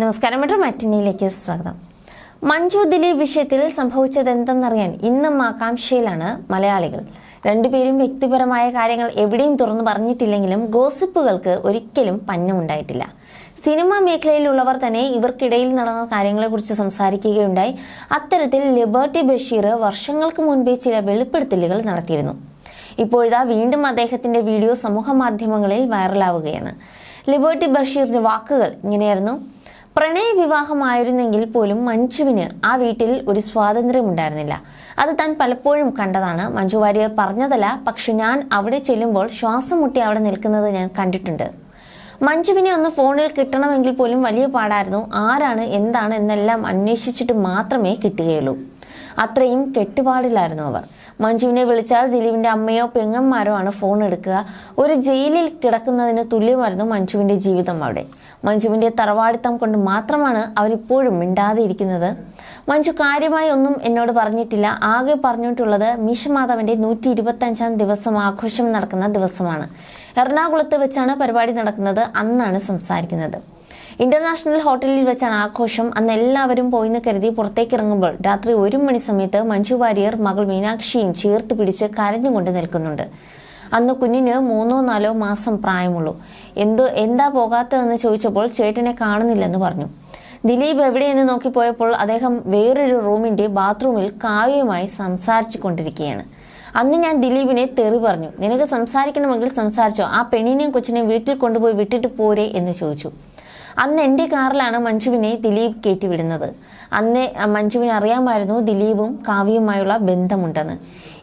നമസ്കാരം മെട്രോ മാറ്റിനിയിലേക്ക് സ്വാഗതം. മഞ്ജു ദിലീപ് വിഷയത്തിൽ സംഭവിച്ചത് എന്തെന്നറിയാൻ ഇന്നും ആകാംക്ഷയിലാണ് മലയാളികൾ. രണ്ടുപേരും വ്യക്തിപരമായ കാര്യങ്ങൾ എവിടെയും തുറന്നു പറഞ്ഞിട്ടില്ലെങ്കിലും ഗോസിപ്പുകൾക്ക് ഒരിക്കലും പഞ്ഞമുണ്ടായിട്ടില്ല. സിനിമാ മേഖലയിലുള്ളവർ തന്നെ ഇവർക്കിടയിൽ നടന്ന കാര്യങ്ങളെക്കുറിച്ച് സംസാരിക്കുകയുണ്ടായി. അത്തരത്തിൽ ലിബർട്ടി ബഷീർ വർഷങ്ങൾക്ക് മുൻപേ ചില വെളിപ്പെടുത്തലുകൾ നടത്തിയിരുന്നു. ഇപ്പോഴിതാ വീണ്ടും അദ്ദേഹത്തിന്റെ വീഡിയോ സമൂഹ മാധ്യമങ്ങളിൽ വൈറലാവുകയാണ്. ലിബർട്ടി ബഷീറിന്റെ വാക്കുകൾ ഇങ്ങനെയായിരുന്നു. പ്രണയ വിവാഹമായിരുന്നെങ്കിൽ പോലും മഞ്ജുവിന് ആ വീട്ടിൽ ഒരു സ്വാതന്ത്ര്യം ഉണ്ടായിരുന്നില്ല അത് താൻ പലപ്പോഴും കണ്ടതാണ്. മഞ്ജു വാര്യർ പറഞ്ഞതല്ല പക്ഷെ ഞാൻ അവിടെ ചെല്ലുമ്പോൾ ശ്വാസം മുട്ടി അവിടെ നിൽക്കുന്നത് ഞാൻ കണ്ടിട്ടുണ്ട്. മഞ്ജുവിനെ ഒന്ന് ഫോണിൽ കിട്ടണമെങ്കിൽ പോലും വലിയ പാടായിരുന്നു. ആരാണ് എന്താണ് എന്നെല്ലാം അന്വേഷിച്ചിട്ട് മാത്രമേ കിട്ടുകയുള്ളൂ. അത്രയും കെട്ടുപാടിലായിരുന്നു അവർ. മഞ്ജുവിനെ വിളിച്ചാൽ ദിലീപിന്റെ അമ്മയോ പെങ്ങന്മാരോ ആണ് ഫോൺ എടുക്കുക. ഒരു ജയിലിൽ കിടക്കുന്നതിന് തുല്യമായിരുന്നു മഞ്ജുവിന്റെ ജീവിതം അവിടെ. മഞ്ജുവിന്റെ തറവാടിത്തം കൊണ്ട് മാത്രമാണ് അവരിപ്പോഴും മിണ്ടാതെ ഇരിക്കുന്നത് മഞ്ജു കാര്യമായി ഒന്നും എന്നോട് പറഞ്ഞിട്ടില്ല. ആകെ പറഞ്ഞിട്ടുള്ളത് മീശമാധവന്റെ നൂറ്റി ഇരുപത്തഞ്ചാം ദിവസം ആഘോഷം നടക്കുന്ന ദിവസമാണ്. എറണാകുളത്ത് വെച്ചാണ് പരിപാടി നടക്കുന്നത്. അന്നാണ് സംസാരിക്കുന്നത്. ഇന്റർനാഷണൽ ഹോട്ടലിൽ വെച്ചാണ് ആഘോഷം. അന്ന് എല്ലാവരും പോയിന്ന് കരുതി പുറത്തേക്ക് ഇറങ്ങുമ്പോൾ രാത്രി ഒരു മണി സമയത്ത് മഞ്ജു വാര്യർ മകൾ മീനാക്ഷിയും ചേർത്ത് പിടിച്ച് കരഞ്ഞുകൊണ്ട് നിൽക്കുന്നുണ്ട്. അന്ന് കുഞ്ഞിന് മൂന്നോ നാലോ മാസം പ്രായമുള്ളൂ. എന്തോ എന്താ പോകാത്തതെന്ന് ചോദിച്ചപ്പോൾ ചേട്ടനെ കാണുന്നില്ലെന്ന് പറഞ്ഞു. ദിലീപ് എവിടെയെന്ന് നോക്കിപ്പോയപ്പോൾ അദ്ദേഹം വേറൊരു റൂമിന്റെ ബാത്റൂമിൽ കാവ്യമായി സംസാരിച്ചു കൊണ്ടിരിക്കുകയാണ് അന്ന് ഞാൻ ദിലീപിനെ തെറി പറഞ്ഞു. നിനക്ക് സംസാരിക്കണമെങ്കിൽ സംസാരിച്ചോ. ആ പെണ്ണിനെയും കൊച്ചിനെയും വീട്ടിൽ കൊണ്ടുപോയി വിട്ടിട്ട് പോരെ എന്ന് ചോദിച്ചു. അന്ന് എന്റെ കാറിലാണ് മഞ്ജുവിനെ ദിലീപ് കയറ്റിവിടുന്നത് അന്ന് മഞ്ജുവിന് അറിയാമായിരുന്നു ദിലീപും കാവ്യയുമായുള്ള ബന്ധമുണ്ടെന്ന്.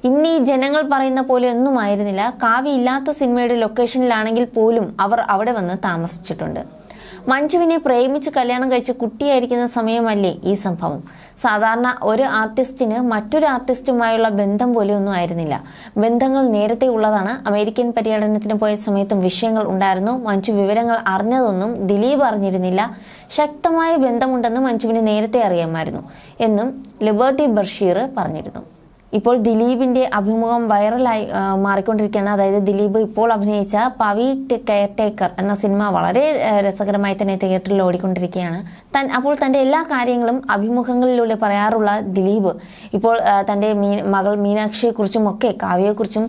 ഇന്ന് ജനങ്ങൾ പറയുന്ന പോലെ ഒന്നും ആയിരുന്നില്ല കാവ്യ ഇല്ലാത്ത സിനിമയുടെ ലൊക്കേഷനിലാണെങ്കിൽ പോലും അവർ അവിടെ വന്ന് താമസിച്ചിട്ടുണ്ട്. മഞ്ജുവിനെ പ്രേമിച്ച് കല്യാണം കഴിച്ച് കുട്ടിയായിരിക്കുന്ന സമയമല്ലേ ഈ സംഭവം? സാധാരണ ഒരു ആർട്ടിസ്റ്റിന് മറ്റൊരു ആർട്ടിസ്റ്റുമായുള്ള ബന്ധം പോലെയൊന്നും ആയിരുന്നില്ല. ബന്ധങ്ങൾ നേരത്തെ ഉള്ളതാണ്. അമേരിക്കൻ പര്യടനത്തിന് പോയ സമയത്തും വിഷയങ്ങൾ ഉണ്ടായിരുന്നു. മഞ്ജു വിവരങ്ങൾ അറിഞ്ഞതൊന്നും ദിലീപ് അറിഞ്ഞിരുന്നില്ല. ശക്തമായ ബന്ധമുണ്ടെന്ന് മഞ്ജുവിന് നേരത്തെ അറിയാമായിരുന്നു എന്നും ലിബർട്ടി ബഷീർ പറഞ്ഞിരുന്നു. ഇപ്പോൾ ദിലീപിന്റെ അഭിമുഖം വൈറലായി മാറിക്കൊണ്ടിരിക്കുകയാണ്. അതായത് ദിലീപ് ഇപ്പോൾ അഭിനയിച്ച പവി കെയർ ടേക്കർ എന്ന സിനിമ വളരെ രസകരമായി തന്നെ തിയേറ്ററിൽ ഓടിക്കൊണ്ടിരിക്കുകയാണ്. തൻ അപ്പോൾ തന്റെ എല്ലാ കാര്യങ്ങളും അഭിമുഖങ്ങളിലൂടെ പറയാറുള്ള ദിലീപ് ഇപ്പോൾ തന്റെ മീ മകൾ മീനാക്ഷിയെക്കുറിച്ചും ഒക്കെ കാവ്യയെക്കുറിച്ചും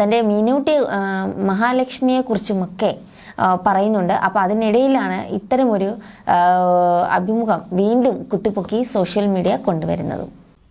തന്റെ മീനൂട്ടി മഹാലക്ഷ്മിയെക്കുറിച്ചുമൊക്കെ പറയുന്നുണ്ട്. അപ്പോൾ അതിനിടയിലാണ് ഇത്തരമൊരു അഭിമുഖം വീണ്ടും കുത്തിപ്പൊക്കി സോഷ്യൽ മീഡിയ കൊണ്ടുവരുന്നതും.